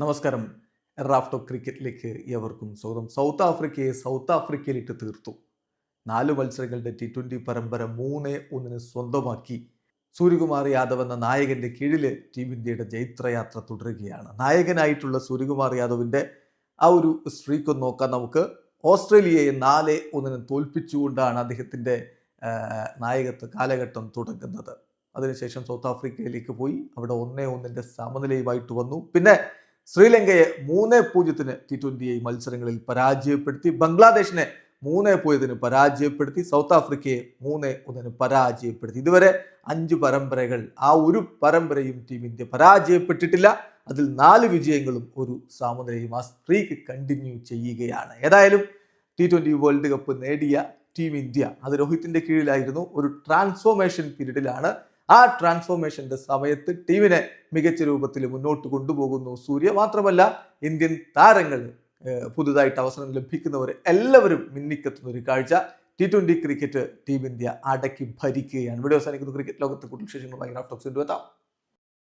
നമസ്കാരം. റാഫ്റ്റോ ക്രിക്കറ്റിലേക്ക് ഏവർക്കും സ്വാഗതം. സൗത്ത് ആഫ്രിക്കയെ സൗത്ത് ആഫ്രിക്കയിലിട്ട് തീർത്തു. നാല് മത്സരങ്ങളുടെ ടി ട്വന്റി പരമ്പര മൂന്ന് ഒന്നിന് സ്വന്തമാക്കി. സൂര്യകുമാർ യാദവ് എന്ന നായകന്റെ കീഴിൽ ടീം ഇന്ത്യയുടെ ജൈത്രയാത്ര തുടരുകയാണ്. നായകനായിട്ടുള്ള സൂര്യകുമാർ യാദവിന്റെ ആ ഒരു സ്ട്രീക്ക് ഒന്ന് നോക്കാം നമുക്ക്. ഓസ്ട്രേലിയയെ നാല് ഒന്നിന് തോൽപ്പിച്ചുകൊണ്ടാണ് അദ്ദേഹത്തിന്റെ നായകത്വ കാലഘട്ടം തുടങ്ങുന്നത്. അതിനുശേഷം സൗത്ത് ആഫ്രിക്കയിലേക്ക് പോയി. അവിടെ ഒന്നേ ഒന്നിന്റെ സമനിലയുമായിട്ട് വന്നു. പിന്നെ ശ്രീലങ്കയെ മൂന്ന് പൂജ്യത്തിന് ടി ട്വന്റി മത്സരങ്ങളിൽ പരാജയപ്പെടുത്തി. ബംഗ്ലാദേശിനെ മൂന്ന് പൂജ്യത്തിന് പരാജയപ്പെടുത്തി. സൗത്ത് ആഫ്രിക്കയെ മൂന്ന് ഒന്നിന് പരാജയപ്പെടുത്തി. ഇതുവരെ അഞ്ച് പരമ്പരകൾ ആ ഒരു പരമ്പരയും ടീം ഇന്ത്യ പരാജയപ്പെട്ടിട്ടില്ല. അതിൽ നാല് വിജയങ്ങളും ഒരു സമനിലയും ആ സ്ട്രീക്ക് കണ്ടിന്യൂ ചെയ്യുകയാണ്. ഏതായാലും ടി ട്വന്റി വേൾഡ് കപ്പ് നേടിയ ടീം ഇന്ത്യ അത് രോഹിത്തിന്റെ കീഴിലായിരുന്നു. ഒരു ട്രാൻസ്ഫോർമേഷൻ പീരീഡിലാണ് ആ ട്രാൻസ്ഫോർമേഷന്റെ സമയത്ത് ടീമിനെ മികച്ച രൂപത്തിൽ മുന്നോട്ട് കൊണ്ടുപോകുന്നു. സൂര്യ മാത്രമല്ല ഇന്ത്യൻ താരങ്ങൾ പുതുതായിട്ട് അവസരം ലഭിക്കുന്നവർ എല്ലാവരും മിന്നിക്കെത്തുന്ന ഒരു കാഴ്ച T twenty cricket team India അടക്കി ഭരിക്കുകയാണ്. ഇവിടെ അവസാനിക്കുന്ന. ക്രിക്കറ്റ് ലോകത്തെ കൂടുതൽ വിശേഷങ്ങളുമായി എത്താം.